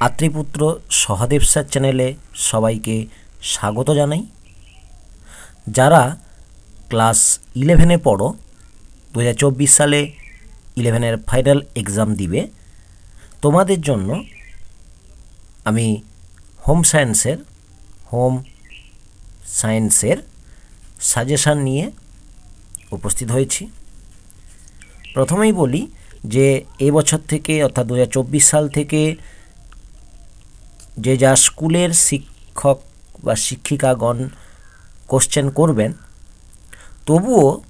আত্রিপুত্র Sahadev sir চ্যানেলে সবাইকে স্বাগত জানাই। যারা ক্লাস ইলেভেনে পড়ো দু হাজার চব্বিশ সালে ইলেভেনের ফাইনাল এক্সাম দিবে, তোমাদের জন্য আমি হোম সায়েন্সের হোম সায়েন্সের সাজেশান নিয়ে উপস্থিত হয়েছি। প্রথমেই বলি যে এবছর থেকে অর্থাৎ দু হাজার চব্বিশ সাল থেকে যে যা স্কুলের শিক্ষক বা শিক্ষিকাগণ কোশ্চেন করবেন, তবুও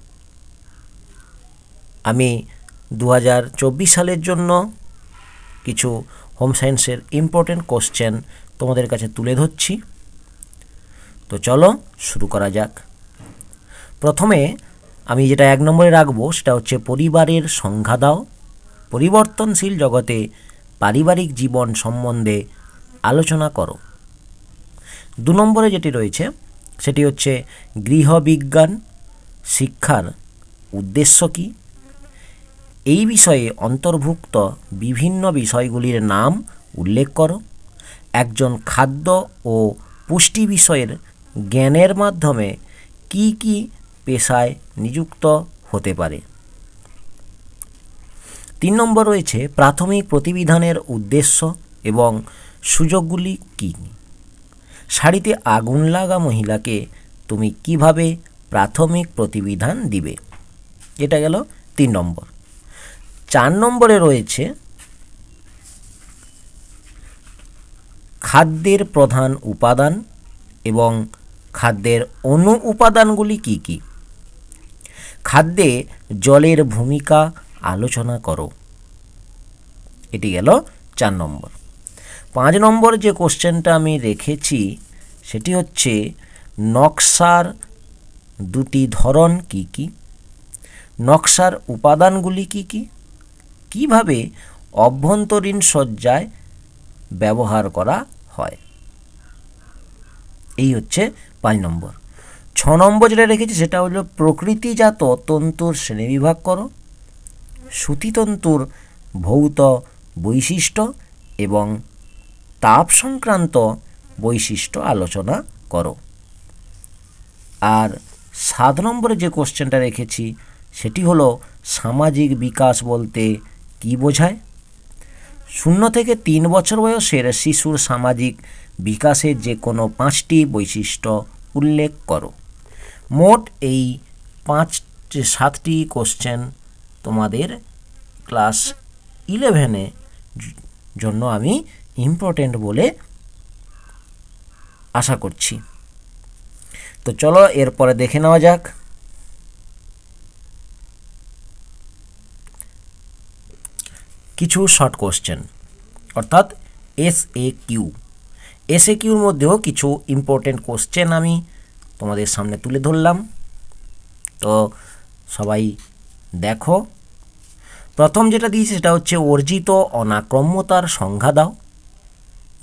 আমি দু হাজার চব্বিশ সালের জন্য কিছু হোম সায়েন্সের ইম্পর্টেন্ট কোশ্চেন তোমাদের কাছে তুলে ধরছি। তো চলো শুরু করা যাক। প্রথমে আমি যেটা এক নম্বরে রাখব, সেটা হচ্ছে পরিবারের সংজ্ঞা দাও। পরিবর্তনশীল জগতে পারিবারিক জীবন সম্বন্ধে আলোচনা করো। দু নম্বরে যেটি রয়েছে, সেটি হচ্ছে গৃহবিজ্ঞান শিক্ষার উদ্দেশ্য কী? এই বিষয়ে অন্তর্ভুক্ত বিভিন্ন বিষয়গুলির নাম উল্লেখ করো। একজন খাদ্য ও পুষ্টি বিষয়ের জ্ঞানের মাধ্যমে কি কি পেশায় নিযুক্ত হতে পারে। তিন নম্বর রয়েছে প্রাথমিক প্রতিবিধানের উদ্দেশ্য এবং সুযোগগুলি কী? শাড়িতে আগুন লাগা মহিলাকে তুমি কীভাবে প্রাথমিক প্রতিবিধান দিবে? এটা গেল তিন নম্বর। চার নম্বরে রয়েছে, খাদ্যের প্রধান উপাদান এবং খাদ্যের অনু উপাদানগুলি কী কী? খাদ্যে জলের ভূমিকা আলোচনা করো। এটি গেল চার নম্বর। পাঁচ নম্বর যে কোশ্চেনটা আমি রেখেছি, সেটি হচ্ছে নকশার দুটি ধরন কি কি? নকশার উপাদানগুলি কি কি? কীভাবে অভ্যন্তরীণ সজ্জায় ব্যবহার করা হয়? এই হচ্ছে পাঁচ নম্বর। ছ নম্বর যেটা রেখেছি, সেটা হলো প্রকৃতিজাত তন্তুর শ্রেণীবিভাগ করো। সুতিতন্তুর ভৌত বৈশিষ্ট্য এবং তাপ সংক্রান্ত বৈশিষ্ট্য আলোচনা করো। আর সাত নম্বরে যে কোশ্চেনটা রেখেছি, সেটি হলো সামাজিক বিকাশ বলতে কি বোঝায়? শূন্য থেকে তিন বছর বয়সের শিশুর সামাজিক বিকাশের যে কোনো পাঁচটি বৈশিষ্ট্য উল্লেখ করো। মোট এই পাঁচ সাতটি কোশ্চেন তোমাদের ক্লাস ইলেভেনে জন্য আমি ইম্পর্টেন্ট বলে আশা করছি। তো চলো, এরপরে দেখে নেওয়া যাক। কিছু শর্ট কোশ্চেন অর্থাৎ S A Q S A কিউর মধ্যেও কিছু ইম্পর্টেন্ট কোশ্চেন আমি তোমাদের সামনে তুলে ধরলাম। তো সবাই দেখো। প্রথম যেটা দিয়েছি সেটা হচ্ছে, অর্জিত অনাক্রম্যতার সংজ্ঞা দাও।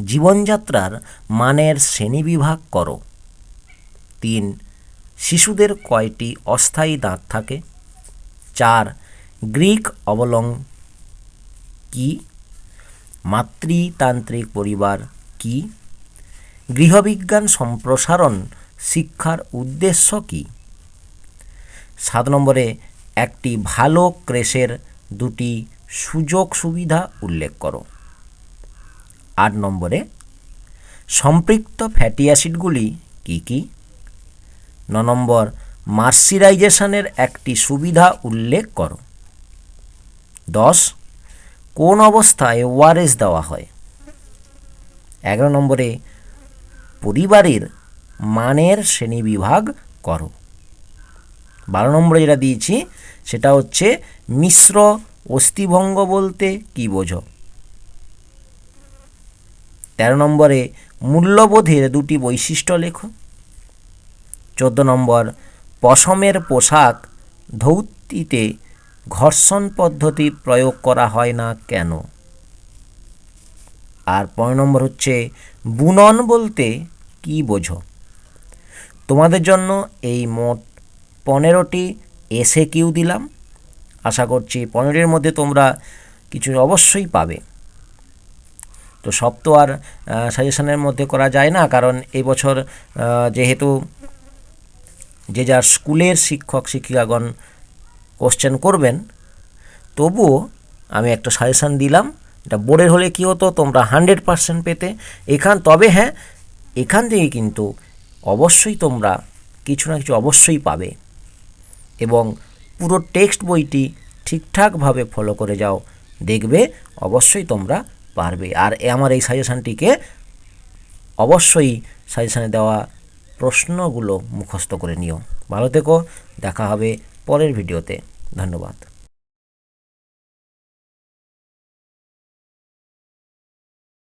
জীবনযাত্রার মানের শ্রেণীবিভাগ করো। তিন, শিশুদের কয়টি অস্থায়ী দাঁত থাকে? চার, গ্রিক অবলং কি? মাতৃতান্ত্রিক পরিবার কি? গৃহবিজ্ঞান সম্প্রসারণ শিক্ষার উদ্দেশ্য কি? সাত নম্বরে, একটি ভালো ক্রেশের দুটি সুযোগ সুবিধা উল্লেখ করো। আট নম্বরে, সম্পৃক্ত ফ্যাটি অ্যাসিডগুলি কী কী? ন নম্বর, মার্সিরাইজেশনের একটি সুবিধা উল্লেখ করো। দশ, কোন অবস্থায় ওয়ারেস দেওয়া হয়? এগারো নম্বরে, পরিবারের মানের শ্রেণীবিভাগ করো। বারো নম্বরে যেটা দিয়েছি, সেটা হচ্ছে মিশ্র অস্থিভঙ্গ বলতে কি বোঝো? তেরো নম্বরে মূল্যবোধের দুটি বৈশিষ্ট্য লেখো। চোদ্দ নম্বর, পশমের পোশাক ধৌতিতে ঘর্ষণ পদ্ধতি প্রয়োগ করা হয় না কেন? আর পনেরো নম্বর হচ্ছে, বুনন বলতে কি বোঝো? তোমাদের জন্য এই মোট পনেরোটি এসে কিউ দিলাম। আশা করছি পনেরোটির মধ্যে তোমরা কিছু অবশ্যই পাবে। তো সব তো আর সাজেশনের মধ্যে করা যায় না। কারণ এই বছর যেহেতু যে যার স্কুলের শিক্ষক, শিক্ষিকাগণ কোশ্চেন করবেন, তবুও আমি একটা সাজেশান দিলাম। এটা বোর্ডের হলে কী হতো? তোমরা হান্ড্রেড পার্সেন্ট পেতে। এখান, তবে হ্যাঁ এখান থেকে কিন্তু অবশ্যই তোমরা কিছু না কিছু অবশ্যই পাবে। এবং পুরো টেক্সট বইটি ঠিকঠাকভাবে ফলো করে যাও। দেখবে অবশ্যই তোমরা পারবে। আর আমার এই সাজেশানটিকে অবশ্যই সাজেশানে দেওয়া প্রশ্নগুলো মুখস্থ করে নিও। ভালো থেকো, দেখা হবে পরের ভিডিওতে ধন্যবাদ।